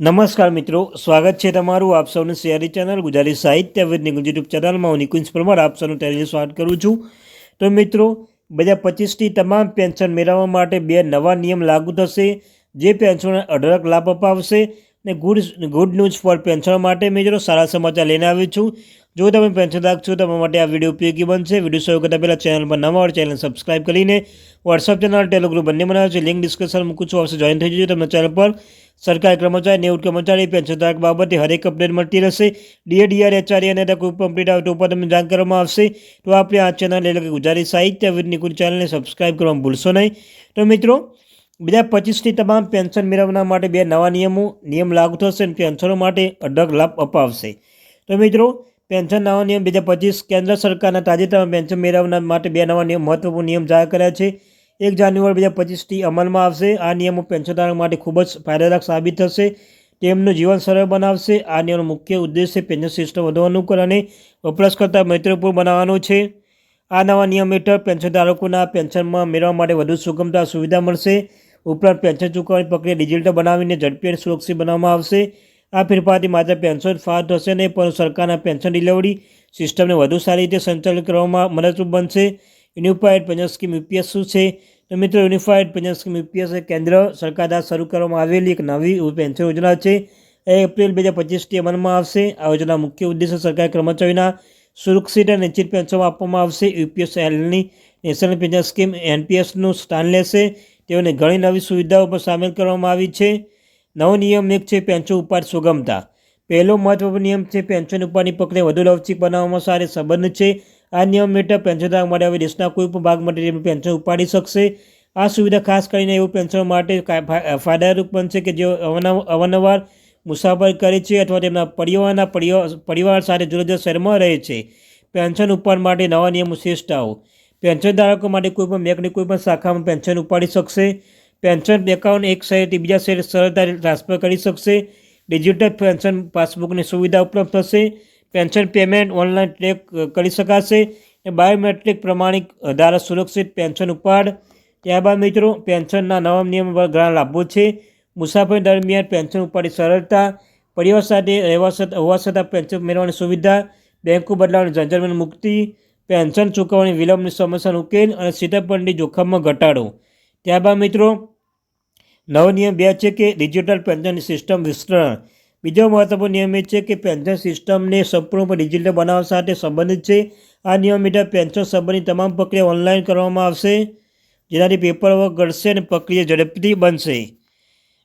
નમસ્કાર મિત્રો, સ્વાગત છે તમારું આપ સૌની શેરી ચેનલ ગુજરાતી સાહિત્ય વિદ યુટ્યુબ ચેનલમાં. હું નિકુંજ પરમાર, આપ સૌનું તેની સ્વાગત કરું છું. તો મિત્રો, બે હજાર પચીસથી તમામ પેન્શન મેળવવા માટે બે નવા નિયમ લાગુ થશે, જે પેન્શનને અઢળક લાભ અપાવશે. ને good good news for pension માટે મિત્રો, સારા સમાચાર લઈને આવ્યો છું. જો તમે પેન્શનદાર છો તમારા માટે આ વીડિયો ઉપયોગી બનશે. વીડિયો શરૂ કરતાં પહેલાં ચેનલ પર નવા ચેનલ સબસ્ક્રાઇબ કરીને વોટ્સઅપ ચેનલ ટેલિગ્રુપ બંને બનાવે છે. લિંક ડિસ્કશન મૂકું છું. આવશે જોઈન થઈ જજો તમને ચેનલ પર. સરકારી કર્મચારી, નેવું કર્મચારી પેન્શન ધારક બાબતે હરેક અપડેટ મળતી રહેશે. ડીએ ડીઆર એચઆરએ અને કોઈ કમ્પ્લીટ આવે તો ઉપર તમને જાણ કરવામાં આવશે. તો આપણે આ ચેનલ એટલે કે ગુજરાતી સાહિત્ય વિદ નિકુંજ ચેનલને સબસ્ક્રાઇબ કરવાનું ભૂલશો નહીં. તો મિત્રો, બીજા પચીસથી તમામ પેન્શન મેળવવા માટે બે નવા નિયમો, નિયમ લાગુ થશે અને પેન્શનો માટે અઢળક લાભ અપાવશે. તો મિત્રો પેન્શન નવા નિયમ બે હજાર પચીસ કેન્દ્ર સરકારના તાજેતરમાં પેન્શન મેળવવા માટે બે નવા નિયમ, મહત્વપૂર્ણ નિયમ જાહેર કર્યા છે. એક જાન્યુઆરી બે હજાર પચીસથી અમલમાં આવશે. આ નિયમો પેન્શનધારક માટે ખૂબ જ ફાયદાકારક સાબિત થશે. તેમનું જીવન સરળ બનાવશે. આ નિયમનો મુખ્ય ઉદ્દેશ્ય પેન્શન સિસ્ટમ વધુ અનુકૂળ અને વપરાશકર્તા મૈત્રીપૂર્ણ બનાવવાનો છે. આ નવા નિયમ હેઠળ પેન્શનધારકોના પેન્શનમાં મેળવવા માટે વધુ સુગમતા સુવિધા મળશે. ઉપરાંત પેન્શન ચૂકવવાની પ્રક્રિયા ડિજિટલ બનાવીને ઝડપી અને સુરક્ષિત બનાવવામાં આવશે. આ ફેરફારથી માત્ર પેન્શન ફાળ થશે નહીં પરંતુ સરકારના પેન્શન ડિલિવરી સિસ્ટમને વધુ સારી રીતે સંચાલિત કરવામાં મદદરૂપ બનશે. યુનિફાઈડ પેન્શન સ્કીમ યુપીએસ શું છે? તો મિત્રો, યુનિફાઈડ પેન્શન સ્કીમ યુપીએસ એ કેન્દ્ર સરકાર દ્વારા શરૂ કરવામાં આવેલી એક નવી પેન્શન યોજના છે. એ એપ્રિલ બે હજાર પચીસથી અમલમાં આવશે. આ યોજના મુખ્ય ઉદ્દેશ્ય સરકારી કર્મચારીઓના સુરક્ષિત અને નિશ્ચિત પેન્શન આપવામાં આવશે. યુપીએસ એલની નેશનલ પેન્શન સ્કીમ એનપીએસનું સ્થાન લેશે. તેઓને ઘણી નવી સુવિધાઓ પણ સામેલ કરવામાં આવી છે. નવો નિયમ એક છે પેન્શન ઉપાડ સુગમતા. પહેલો મહત્વપૂર્ણ નિયમ છે પેન્શન ઉપાડની પ્રક્રિયા વધુ લવચીક બનાવવામાં સારી સંબંધ છે. આ નિયમ હેઠળ પેન્શનધારક માટે હવે દેશના કોઈ પણ ભાગ માટે પેન્શન ઉપાડી શકશે. આ સુવિધા ખાસ કરીને એવું પેન્શન માટે ફાયદારૂપ બનશે કે જેઓ અવારનવાર મુસાફરી કરે છે અથવા તેમના પરિવારના પરિવાર સાથે જુદા શહેરમાં રહે છે. પેન્શન ઉપાડ માટે નવા નિયમ પેન્શન ધારકો માટે કોઈપણ બેંકની કોઈપણ શાખામાં પેન્શન ઉપાડી શકશે. પેન્શન એકાઉન્ટ એક શહેરથી બીજા શહેર સરળતાથી ટ્રાન્સફર કરી શકશે. ડિજિટલ પેન્શન પાસબુકની સુવિધા ઉપલબ્ધ થશે. પેન્શન પેમેન્ટ ઓનલાઈન ટ્રેક કરી શકાશે. બાયોમેટ્રિક પ્રમાણિક દ્વારા સુરક્ષિત પેન્શન ઉપાડ. ત્યારબાદ મિત્રો, પેન્શનના નવા નિયમ પર ઘણા લાભો છે. મુસાફરી દરમિયાન પેન્શન ઉપાડી સરળતા, પરિવાર સાથે રહેવા હોવા છતાં પેન્શન મેળવવાની સુવિધા, બેંકો બદલાવાની ઝંઝરમાંથી મુક્તિ, પેન્શન ચૂકવવાની વિલંબની સમસ્યાનો ઉકેલ અને છેતરપિંડી જોખમમાં ઘટાડો. ત્યારબાદ મિત્રો, નવો નિયમ બે છે કે ડિજિટલ પેન્શન સિસ્ટમ વિસ્તરણ. બીજો મહત્વપૂર્ણ નિયમ એ છે કે પેન્શન સિસ્ટમને સંપૂર્ણપણે ડિજિટલ બનાવવા સાથે સંબંધિત છે. આ નિયમ હેઠળ પેન્શન સંબંધિત તમામ પ્રક્રિયા ઓનલાઈન કરવામાં આવશે, જેનાથી પેપર વર્ક ઘટશે અને પ્રક્રિયા ઝડપથી બનશે.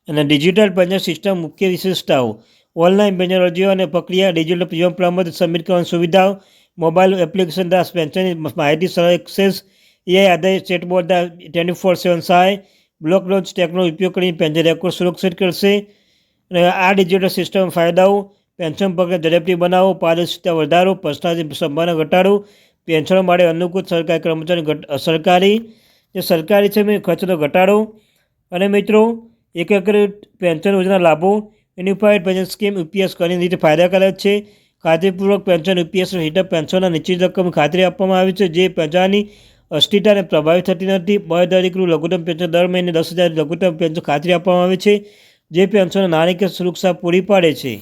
અને ડિજિટલ પેન્શન સિસ્ટમ મુખ્ય વિશેષતાઓ. ઓનલાઈન પેન્શન અરજીઓ અને પ્રક્રિયા ડિજિટલ જીવન પ્રમાણ સબમિટ કરવાની સુવિધાઓ મોબાઈલ એપ્લિકેશન દ્વારા પેન્શનની માહિતી સરળ એક્સેસ એઆઈ આધારે સ્ટેટ બોર્ડના ટ્વેન્ટી ફોર સેવન સહાય બ્લોક લોન્ચ ટેકનો ઉપયોગ કરીને પેન્શન રેકોર્ડ સુરક્ષિત કરશે અને આ ડિજિટલ સિસ્ટમ ફાયદાઓ પેન્શન પ્રક્રિયા ઝડપથી બનાવો, પારદર્શિતા વધારો ભ્રષ્ટાચાર સંભાવના ઘટાડો પેન્શનો માટે અનુકૂળ સરકારી કર્મચારી સરકારી જે સરકારી છે ખર્ચનો ઘટાડો. અને મિત્રો, એકીકૃત પેન્શન યોજના લાભો યુનિફાઇડ પેન્શન સ્કીમ યુપીએસ ઘણી રીતે ફાયદાકારક છે. ખાતરીપૂર્વક પેન્શન યુપીએસ હેઠળ પેન્શનના નિશ્ચિત રકમ ખાતરી આપવામાં આવે છે, જે પ્રજાની અસ્થિરતાને પ્રભાવિત થતી નથી. બાયદારીકૃત લઘુત્તમ પેન્શન દર મહિને દસ હજાર લઘુત્તમ પેન્શન ખાતરી આપવામાં આવે છે, જે પેન્શનો નાણાકીય સુરક્ષા પૂરી પાડે છે.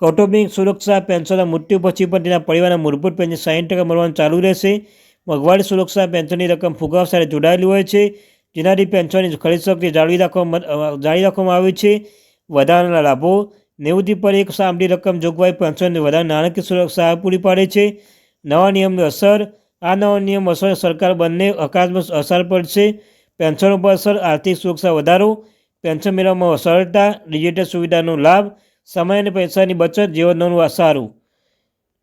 કૌટુંબિક સુરક્ષા પેન્શનના મૃત્યુ પછી પણ તેના પરિવારના મૂળભૂત પેન્શન સાઠ ટકા મળવાનું ચાલુ રહેશે. મોંઘવારી સુરક્ષા પેન્શનની રકમ ફુગાવ સાથે જોડાયેલી હોય છે, જેનાથી પેન્શનની ખરીદ શક્તિ જાળવી રાખવામાં જાળવી રાખવામાં આવે છે. વધારાના લાભો. નેવુંથી પર એક સામડી રકમ જોગવાઈ પેન્શનને વધારે નાણાકીય સુરક્ષા પૂરી પાડે છે. નવા નિયમની અસર. આ નવો નિયમ અસર સરકાર બંને હકારાત્મક અસર પડશે પેન્શન પર અસર, આર્થિક સુરક્ષા વધારો, પેન્શન મેળવવામાં સરળતા, ડિજિટલ સુવિધાનો લાભ, સમય અને પૈસાની બચત જીવનનું સારું.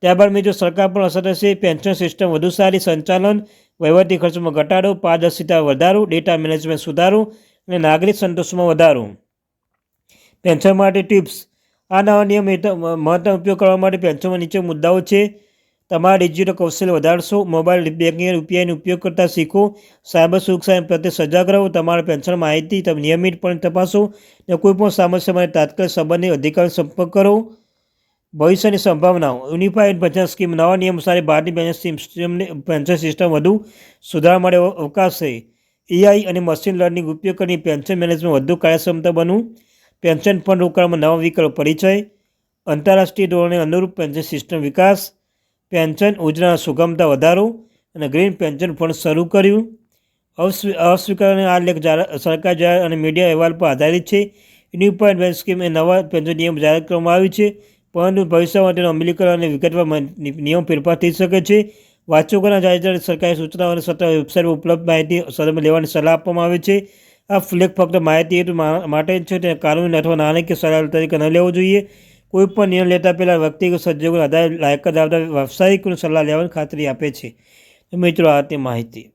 ત્યારબાદ મિત્રો, સરકાર પણ અસર થશે. પેન્શન સિસ્ટમ વધુ સારી સંચાલન, વહીવટી ખર્ચમાં ઘટાડો, પારદર્શિતા વધારો, ડેટા મેનેજમેન્ટ સુધારો અને નાગરિક સંતોષમાં વધારો. પેન્શન માટે ટિપ્સ. આ નવા નિયમ મહત્તમ ઉપયોગ કરવા માટે પેન્શનમાં નીચે મુદ્દાઓ છે. તમારા ડિજિટલ કૌશલ્ય વધારશો મોબાઈલ બેન્કિંગ યુપીઆઈનો ઉપયોગ કરતા શીખો, સાયબર સુરક્ષા પ્રત્યે સજાગ રહો, તમારા પેન્શન માહિતી તમે નિયમિતપણે તપાસો ને કોઈપણ સમસ્યા માટે તાત્કાલિક સંબંધિત અધિકારી સંપર્ક કરો. ભવિષ્યની સંભાવનાઓ. યુનિફાઈડ પેન્શન સ્કીમ નવા નિયમ સાથે ભારતીય પેન્શન સિસ્ટમને પેન્શન સિસ્ટમ વધુ સુધારવા માટે અવકાશ છે એઆઈ અને મશીન લર્નિંગ ઉપયોગ કરીને પેન્શન મેનેજમેન્ટ વધુ કાર્યક્ષમતા બનવું. પેન્શન ફંડ રોકાણમાં નવા વિકલ્પ પરિચય. આંતરરાષ્ટ્રીય ધોરણે અનુરૂપ પેન્શન સિસ્ટમ વિકાસ. પેન્શન યોજના સુગમતા વધારો અને ગ્રીન પેન્શન ફંડ શરૂ કર્યું. અસ્વી અસ્વીકારને આ લેખ સરકાર જાહેર અને મીડિયા અહેવાલ પર આધારિત છે. ન્યૂ વેલ સ્કીમ એ નવા પેન્શન નિયમ જાહેર કરવામાં આવ્યું છે, પરંતુ ભવિષ્યમાં તેનો અમલીકરણ અને વિગતવાર નિયમ ફેરફાર થઈ શકે છે. વાચકોના જાહેર સરકારી સૂચનાઓ અને સત્તા વેબસાઇટ ઉપલબ્ધ માહિતી સદમાં લેવાની સલાહ આપવામાં આવે છે. આ લેખ ફક્ત માહિતી માટે જ છે, તે કાનૂની અથવા નાણાકીય સલાહ તરીકે ન લેવો જોઈએ. કોઈ પણ નિર્ણય લેતા પહેલાં વ્યક્તિગત સંજોગોના આધારે લાયકાત ધરાવતા વ્યવસાયિકોની સલાહ લેવાની ખાતરી આપે છે. મિત્રો, આ તે માહિતી.